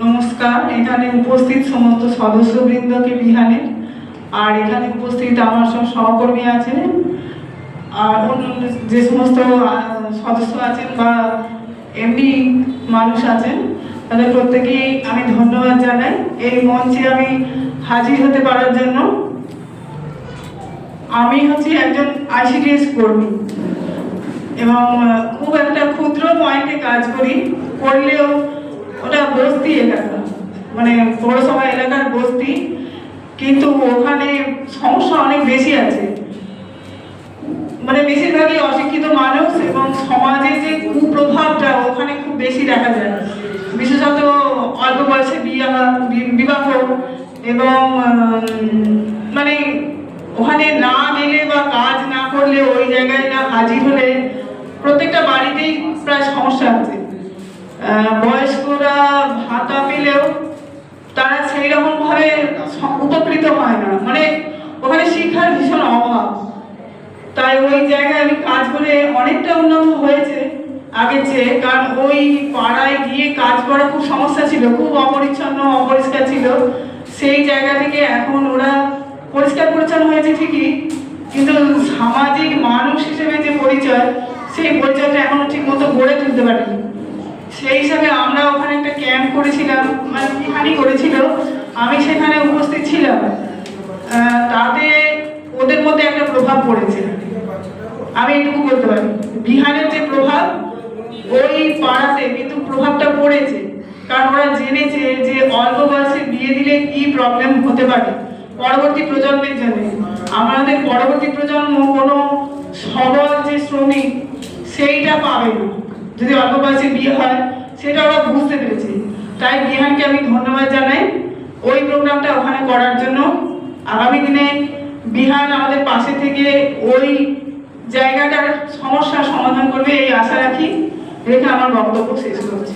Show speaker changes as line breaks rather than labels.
নমস্কার, এখানে উপস্থিত সমস্ত সদস্যবৃন্দকে বিহানে। আর এখানে উপস্থিত আমার সব সহকর্মী আছেন। আর যে সমস্ত সদস্য আছেন বা এমনি মানুষ আছেন, তাদের প্রত্যেকেই আমি ধন্যবাদ জানাই। এই মঞ্চে আমি হাজির হতে পারার জন্য আমি হচ্ছি একজন আইসিডিএস কর্মী এবং খুব একটা ক্ষুদ্র পয়েন্টে কাজ করি। করলেও মানে পৌরসভা এলাকার বস্তি, কিন্তু ওখানে সমস্যা অনেক বেশি আছে। মানে বেশিরভাগই অশিক্ষিত মানুষ এবং সমাজে যে কুপ্রভাবটা ওখানে খুব বেশি দেখা যায়। বিশেষত অল্প বয়সে বিয়া বিবাহ এবং মানে ওখানে না গেলে বা কাজ না করলে ওই জায়গায় না হাজির হলে প্রত্যেকটা বাড়িতেই প্রায় সমস্যা আছে। বয়স্করা ভাতা পেলেও তারা সেই রকম ভাবে উপকৃত হয় না। মানে ওখানে শিক্ষার ভীষণ অভাব। তাই ওই জায়গায় আমি কাজ করে অনেকটা উন্নত হয়েছে আগের চেয়ে। কারণ ওই পাড়ায় গিয়ে কাজ করা খুব সমস্যা ছিল, খুব অপরিচ্ছন্ন, অপরিষ্কার ছিল। সেই জায়গা থেকে এখন ওরা পরিষ্কার পরিচ্ছন্ন হয়েছে ঠিকই। কিন্তু সামাজিক মানুষ হিসেবে যে পরিচয়, সেই পরিচয়টা এখনও ঠিক মতো গড়ে তুলতে পারেনি। সেই হিসাবে আমরা ওখানে একটা করেছিলাম মানে বিহানি করেছিল, আমি সেখানে উপস্থিত ছিলাম। তাতে ওদের মধ্যে একটা প্রভাব পড়েছে। আমি এটুকু বলতে পারি। বিহারের যে প্রভাব, ওই পাড়াতে কিন্তু প্রভাবটা পড়েছে। কারণ ওরা জেনেছে যে অল্প বয়সে বিয়ে দিলে কি প্রবলেম হতে পারে পরবর্তী প্রজন্মের জন্য। আমাদের পরবর্তী প্রজন্ম কোনো সবল যে শ্রমিক, সেইটা পাবে না। যদি অল্প বয়সে বিয়ে হয়, সেটা ওরা বুঝতে পেরেছে। তাই বিহানকে আমি ধন্যবাদ জানাই। ওই প্রোগ্রামটা ওখানে করার জন্য। আগামী দিনে বিহান আমাদের পাশে থেকে ওই জায়গাটার সমস্যা সমাধান করবে এই আশা রাখি। রেখে আমার বক্তব্য শেষ করছি।